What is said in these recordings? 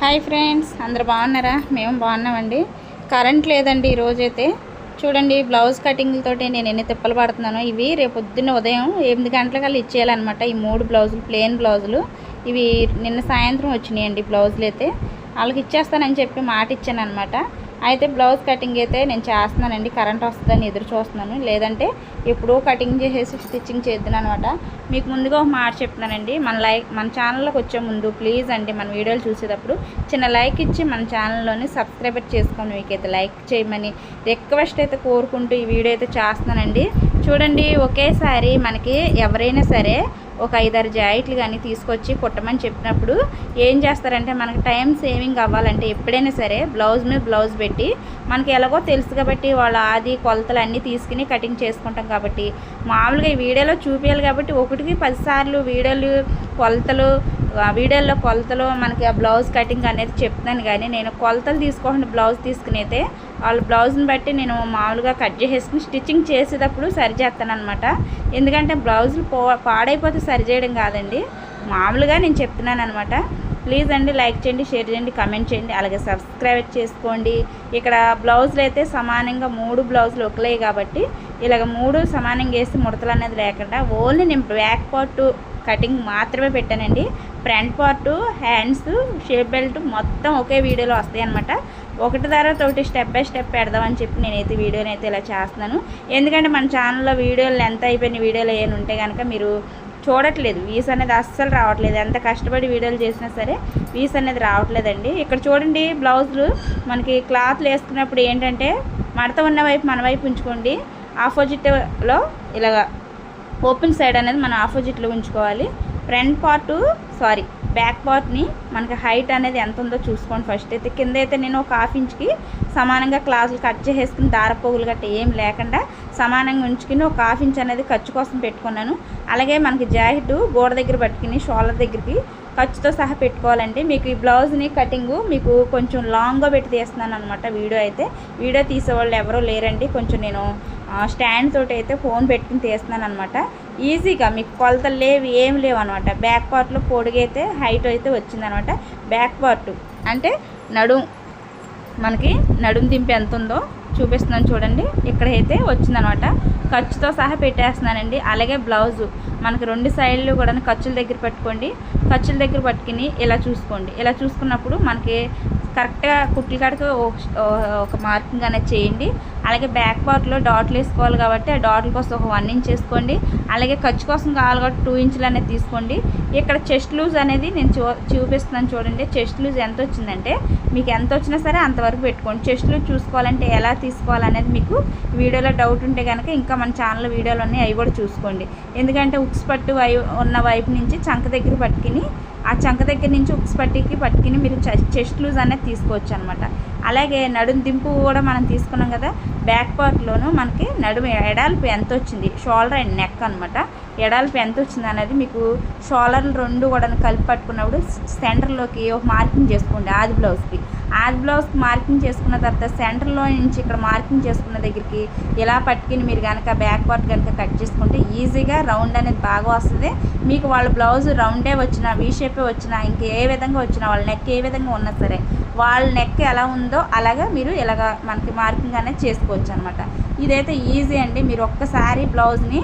Hi friends అందరు బాగున్నారా? మేము బాగున్నామండి. కరెంట్ లేదండి ఈరోజైతే. చూడండి బ్లౌజ్ కటింగ్లతోటి నేను ఎన్ని తిప్పలు పడుతున్నానో. ఇవి రేపు పొద్దున్న ఉదయం ఎనిమిది గంటలకల్లా ఇచ్చేయాలన్నమాట. ఈ మూడు బ్లౌజులు ప్లెయిన్ బ్లౌజులు ఇవి నిన్న సాయంత్రం వచ్చినాయండి బ్లౌజులు అయితే. వాళ్ళకి ఇచ్చేస్తానని చెప్పి మాట ఇచ్చాను అనమాట అయితే బ్లౌజ్ కటింగ్ అయితే నేను చేస్తున్నానండి. కరెంట్ వస్తుందని ఎదురు చూస్తున్నాను. లేదంటే ఎప్పుడూ కటింగ్ చేసేసి స్టిచ్చింగ్ చేద్దాను అనమాట మీకు ముందుగా ఒక మాట చెప్తున్నానండి. మన లైక్ మన ఛానల్లోకి వచ్చే ముందు ప్లీజ్ అండి మన వీడియోలు చూసేటప్పుడు చిన్న లైక్ ఇచ్చి మన ఛానల్లోని సబ్స్క్రైబర్ చేసుకొని మీకైతే లైక్ చేయమని రిక్వెస్ట్ అయితే కోరుకుంటూ ఈ వీడియో అయితే చేస్తున్నానండి. చూడండి ఒకేసారి మనకి ఎవరైనా సరే ఒక ఐదారు జాయిట్లు కానీ తీసుకొచ్చి కుట్టమని చెప్పినప్పుడు ఏం చేస్తారంటే మనకి టైం సేవింగ్ అవ్వాలంటే ఎప్పుడైనా సరే బ్లౌజ్ మీద బ్లౌజ్ పెట్టి మనకి ఎలాగో తెలుసు కాబట్టి వాళ్ళ ఆది కొలతలు అన్నీ తీసుకుని కటింగ్ చేసుకుంటాం కాబట్టి. మామూలుగా ఈ వీడియోలో చూపించాలి కాబట్టి ఒకటికి పదిసార్లు వీడియోలు కొలతలు వీడియోల్లో వీడియోలో కొలతలు మనకి ఆ బ్లౌజ్ కటింగ్ అనేది చెప్తున్నాను కానీ నేను కొలతలు తీసుకోకుండా బ్లౌజ్ తీసుకునైతే వాళ్ళ బ్లౌజ్ని బట్టి నేను మామూలుగా కట్ చేసేసుకుని స్టిచ్చింగ్ చేసేటప్పుడు సరే చేస్తాను అనమాట ఎందుకంటే బ్లౌజులు పో పాడైపోతే సరి చేయడం కాదండి. మామూలుగా నేను చెప్తున్నాను అనమాట ప్లీజ్ అండి లైక్ చేయండి షేర్ చేయండి కమెంట్ చేయండి. అలాగే సబ్స్క్రైబ్ చేసుకోండి. ఇక్కడ బ్లౌజులు అయితే సమానంగా మూడు బ్లౌజులు ఒకలే కాబట్టి ఇలాగ మూడు సమానంగా వేసి ముడతలు అనేది లేకుండా ఓన్లీ నేను బ్యాక్ పార్ట్ కటింగ్ మాత్రమే పెట్టానండి. Front part hands shape belt మొత్తం ఒకే వీడియోలో వస్తాయి అనమాట ఒకటి తర్వాత ఒకటి స్టెప్ బై స్టెప్ పెడదామని చెప్పి నేనైతే వీడియోని అయితే ఇలా చేస్తున్నాను. ఎందుకంటే మన ఛానల్లో వీడియోలు ఎంత అయిపోయిన వీడియోలు ఏమైనా ఉంటే కనుక మీరు చూడట్లేదు. వీస్ అనేది అస్సలు రావట్లేదు. ఎంత కష్టపడి వీడియోలు చేసినా సరే వీస్ అనేది రావట్లేదండి. ఇక్కడ చూడండి బ్లౌజులు. మనకి క్లాత్లు వేసుకున్నప్పుడు ఏంటంటే మడత ఉన్న వైపు మన వైపు ఉంచుకోండి. ఆపోజిట్లో ఇలాగా ఓపెన్ సైడ్ అనేది మనం ఆపోజిట్లో ఉంచుకోవాలి. ఫ్రంట్ పార్ట్ సారీ బ్యాక్ పార్ట్ని మనకి హైట్ అనేది ఎంత ఉందో చూసుకోండి ఫస్ట్. అయితే కింద అయితే నేను ఒక హాఫ్ ఇంచ్కి సమానంగా క్లాసులు కట్ చేసేసుకుని దారపోగులు గట్ట ఏం లేకుండా సమానంగా ఉంచుకుని ఒక హాఫ్ ఇంచ్ అనేది ఖర్చు కోసం పెట్టుకున్నాను. అలాగే మనకి జాకెట్ గోడ దగ్గర పట్టుకుని షోల్డర్ దగ్గరికి ఖర్చుతో సహా పెట్టుకోవాలంటే మీకు ఈ బ్లౌజ్ని కటింగు మీకు కొంచెం లాంగ్గా పెట్టి తీస్తున్నాను అనమాట వీడియో అయితే. వీడియో తీసేవాళ్ళు ఎవరో లేరండి. కొంచెం నేను స్టాండ్ తోటి అయితే ఫోన్ పెట్టుకుని తీస్తున్నాను అనమాట ఈజీగా మీకు కొలతలు లేవు ఏం లేవు అనమాట బ్యాక్ పార్ట్లో పొడిగైతే హైట్ అయితే వచ్చిందనమాట బ్యాక్ పార్ట్ అంటే నడుం మనకి నడుం దింపు ఎంత ఉందో చూపిస్తున్నాను చూడండి. ఇక్కడైతే వచ్చిందనమాట ఖర్చుతో సహా పెట్టేస్తున్నానండి. అలాగే బ్లౌజు. మనకి రెండు సైడ్లు కూడా ఖర్చుల దగ్గర పెట్టుకోండి. ఖర్చుల దగ్గర పట్టుకుని ఇలా చూసుకోండి. ఇలా చూసుకున్నప్పుడు మనకి కరెక్ట్గా కుట్లు కాడికి ఒక మార్కింగ్ అనేది చేయండి. అలాగే బ్యాక్ పార్ట్లో డాట్లు వేసుకోవాలి కాబట్టి ఆ డాట్ల కోసం ఒక వన్ ఇంచ్ వేసుకోండి. అలాగే ఖర్చు కోసం కావాలి కాబట్టి టూ ఇంచులు అనేది తీసుకోండి. ఇక్కడ చెస్ట్ లూజ్ అనేది నేను చూ చూపిస్తున్నాను చూడండి. చెస్ట్ లూజ్ ఎంత వచ్చిందంటే మీకు ఎంత వచ్చినా సరే అంతవరకు పెట్టుకోండి. చెస్ట్ లూజ్ చూసుకోవాలంటే ఎలా తీసుకోవాలనేది మీకు వీడియోలో డౌట్ ఉంటే కనుక ఇంకా మన ఛానల్ వీడియోలు ఉన్నాయి అవి కూడా చూసుకోండి. ఎందుకంటే ఉక్స్ పట్టు వై ఉన్న వైపు నుంచి చంక దగ్గర పట్టుకుని ఆ చంక దగ్గర నుంచి ఉక్స్ పట్టికి పట్టుకుని మీరు చెస్ట్ లూజ్ అనేది తీసుకోవచ్చు అనమాట అలాగే నడుము దింపు కూడా మనం తీసుకున్నాం కదా బ్యాక్ పార్ట్లోనూ మనకి నడుము ఎడాల్పు ఎంత వచ్చింది? షోల్డర్ అండ్ నెక్ అనమాట ఎడాల్పు ఎంత వచ్చింది అనేది మీకు షోల్డర్లు రెండు కూడా కలిపి పట్టుకున్నప్పుడు సెంటర్లోకి ఒక మార్కింగ్ చేసుకోండి ఆది బ్లౌజ్కి ఆది బ్లౌజ్కి మార్కింగ్ చేసుకున్న తర్వాత సెంటర్లో నుంచి ఇక్కడ మార్కింగ్ చేసుకున్న దగ్గరికి ఇలా పట్టుకుని మీరు కనుక బ్యాక్ పార్ట్ కనుక కట్ చేసుకుంటే ఈజీగా రౌండ్ అనేది బాగా వస్తుంది. మీకు వాళ్ళ బ్లౌజ్ రౌండే వచ్చినా వీ షేపే వచ్చినా ఇంక ఏ విధంగా వచ్చినా వాళ్ళ నెక్ ఏ విధంగా ఉన్నా సరే వాళ్ళ నెక్ ఎలా ఉందో అలాగా మీరు ఇలాగ మనకి మార్కింగ్ అనేది చేసుకోవచ్చు అనమాట ఇదైతే ఈజీ అండి. మీరు ఒక్కసారి బ్లౌజ్ని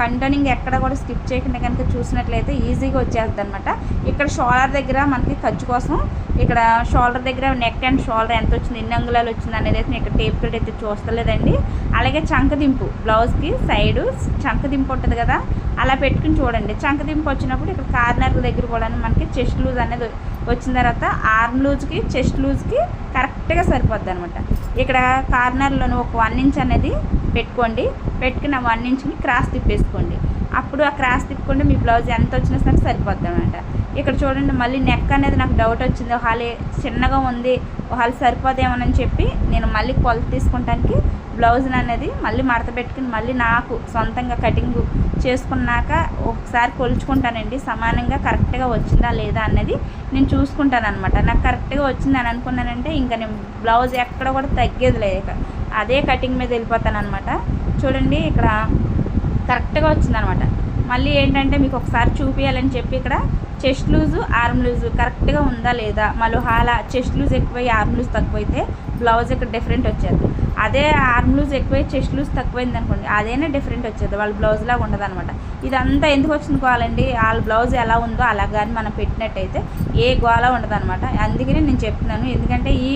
కంటనింగ్ ఎక్కడ కూడా స్కిప్ చేయకుండా కనుక చూసినట్లయితే ఈజీగా వచ్చేస్తుంది అనమాట ఇక్కడ షోల్డర్ దగ్గర మనకి ఖర్చు కోసం ఇక్కడ షోల్డర్ దగ్గర నెక్ అండ్ షోల్డర్ ఎంత వచ్చింది ఎన్ని అంగుళాలు వచ్చింది అనేది అయితే ఇక్కడ టేప్ కట్ అయితే చూస్తలేదండి. అలాగే చంకదింపు బ్లౌజ్కి సైడు చంకదింపు ఉంటుంది కదా అలా పెట్టుకుని చూడండి. చంకదింపు వచ్చినప్పుడు ఇక్కడ కార్నర్ దగ్గర కూడా మనకి చెస్ట్ లూజ్ అనేది వచ్చిన తర్వాత ఆర్మ్ లూజ్కి చెస్ట్ లూజ్కి కరెక్ట్గా సరిపోద్ది అనమాట ఇక్కడ కార్నర్లోని ఒక వన్ ఇంచ్ అనేది పెట్టుకోండి. పెట్టుకున్న వన్ ఇంచ్ని క్రాస్ తిప్పేసుకోండి. అప్పుడు ఆ క్రాస్ తిప్పుకుంటే మీ బ్లౌజ్ ఎంత వచ్చినా సరే సరిపోద్ది అనమాట ఇక్కడ చూడండి మళ్ళీ నెక్ అనేది నాకు డౌట్ వచ్చింది. ఒకవేళ చిన్నగా ఉంది ఒకవేళ సరిపోదేమోనని చెప్పి నేను మళ్ళీ కొలత తీసుకుంటానికి బ్లౌజ్ అనేది మళ్ళీ మడత పెట్టుకుని మళ్ళీ నాకు సొంతంగా కటింగ్ చేసుకున్నాక ఒకసారి కొలుచుకుంటానండి. సమానంగా కరెక్ట్గా వచ్చిందా లేదా అన్నది నేను చూసుకుంటాను అనమాట నాకు కరెక్ట్గా వచ్చింది అని అనుకున్నానంటే ఇంకా నేను బ్లౌజ్ ఎక్కడ కూడా తగ్గేది లేదు అదే కటింగ్ మీద వెళ్ళిపోతాను అనమాట చూడండి ఇక్కడ కరెక్ట్గా వచ్చిందనమాట మళ్ళీ ఏంటంటే మీకు ఒకసారి చూపించాలని చెప్పి ఇక్కడ చెస్ట్ లూజు ఆర్మ్ లూజు కరెక్ట్గా ఉందా లేదా? మళ్ళీ చెస్ట్ లూజ్ ఎక్కువై ఆర్మ్ లూజ్ తక్కువైతే బ్లౌజ్ ఇక్కడ డిఫరెంట్ వచ్చేది. అదే ఆర్మ్ లూజ్ ఎక్కువై చెస్ట్ లూజ్ తక్కువైంది అనుకోండి అదేనే డిఫరెంట్ వచ్చేది. వాళ్ళ బ్లౌజ్ లాగా ఉండదు అనమాట. ఇదంతా ఎందుకు వచ్చింది కావాలండి? వాళ్ళ బ్లౌజ్ ఎలా ఉందో అలా కానీ మనం పెట్టినట్టయితే ఏ గోళ ఉండదు అనమాట అందుకనే నేను చెప్తున్నాను. ఎందుకంటే ఈ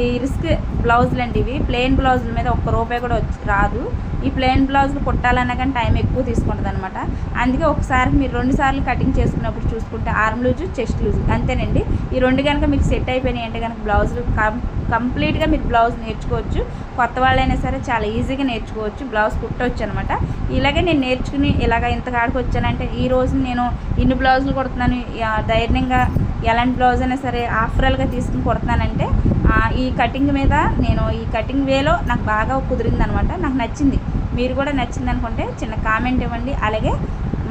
ఈ రిస్క్ బ్లౌజులు అండి ఇవి. ప్లెయిన్ బ్లౌజుల మీద ఒక్క రూపాయి కూడా రాదు. ఈ ప్లెయిన్ బ్లౌజులు కుట్టాలన్నా కానీ టైం ఎక్కువ తీసుకుంటుంది అనమాట అందుకే ఒకసారి మీరు రెండు సార్లు కటింగ్ చేసుకున్నప్పుడు చూసుకుంటే ఆర్మ్ లూజు చెస్ట్ లూజు అంతేనండి. ఈ రెండు కనుక మీకు సెట్ అయిపోయినాయి అంటే కనుక బ్లౌజులు కం కంప్లీట్గా మీరు బ్లౌజ్ నేర్చుకోవచ్చు. కొత్త వాళ్ళైనా సరే చాలా ఈజీగా నేర్చుకోవచ్చు. బ్లౌజ్ కుట్టవచ్చు అనమాట ఇలాగే నేను నేర్చుకుని ఇలాగ ఇంత కాడికి వచ్చానంటే ఈ రోజు నేను ఇన్ని బ్లౌజులు కుడుతున్నాను. ధైర్యంగా ఎలాంటి బ్లౌజ్ అయినా సరే ఆఫ్రల్గా తీసుకుని కుడుతున్నానంటే ఈ కటింగ్ మీద నేను ఈ కటింగ్ వేలో నాకు బాగా కుదిరింది అనమాట నాకు నచ్చింది. మీరు కూడా నచ్చింది అనుకుంటే చిన్న కామెంట్ ఇవ్వండి. అలాగే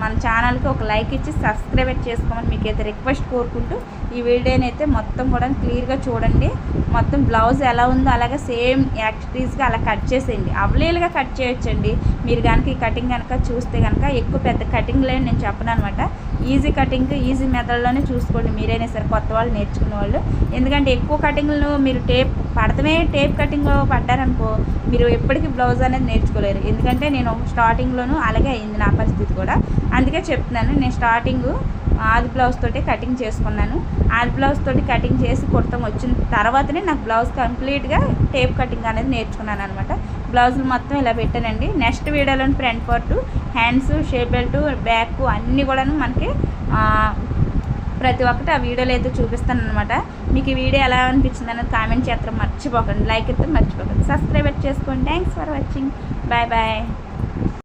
మన ఛానల్కి ఒక లైక్ ఇచ్చి సబ్స్క్రైబ్ చేసుకోమని మీకు అయితే రిక్వెస్ట్ కోరుకుంటూ ఈ వీడియోని అయితే మొత్తం కూడా క్లియర్గా చూడండి. మొత్తం బ్లౌజ్ ఎలా ఉందో అలాగే సేమ్ యాక్టివిటీస్గా అలా కట్ చేసేయండి. అవలీలుగా కట్ చేయొచ్చండి. మీరు కనుక ఈ కటింగ్ కనుక చూస్తే కనుక ఎక్కువ పెద్ద కటింగ్ లేని నేను చెప్పను అనమాట. ఈజీ కటింగ్ ఈజీ మెథడ్లోనే చూసుకోండి. మీరైనా సరే కొత్త వాళ్ళు నేర్చుకునే వాళ్ళు. ఎందుకంటే ఎక్కువ కటింగ్లు మీరు టేప్ పడతమే టేప్ కటింగ్ పడ్డారనుకో మీరు ఎప్పటికీ బ్లౌజ్ అనేది నేర్చుకోలేరు. ఎందుకంటే నేను స్టార్టింగ్లోనూ అలాగే అయింది నా పరిస్థితి కూడా. అందుకే చెప్తున్నాను నేను స్టార్టింగ్ ఆది బ్లౌజ్ తోటి కటింగ్ చేసుకున్నాను. ఆది బ్లౌజ్ తోటి కటింగ్ చేసి కుర్తం వచ్చిన తర్వాతనే నాకు బ్లౌజ్ కంప్లీట్గా టేప్ కటింగ్ అనేది నేర్చుకున్నాను అనమాట బ్లౌజులు మొత్తం ఇలా పెట్టానండి. నెక్స్ట్ వీడియోలోని front part hands shape belt back అన్నీ కూడాను మనకి ప్రతి ఒక్కటి ఆ వీడియోలో అయితే చూపిస్తాను అనమాట మీకు ఈ వీడియో ఎలా అనిపించింది అనేది కామెంట్ చేస్తాం మర్చిపోకండి. లైక్ అయితే మర్చిపోకండి. సబ్స్క్రైబ్ చేసుకోండి. Thanks for watching bye bye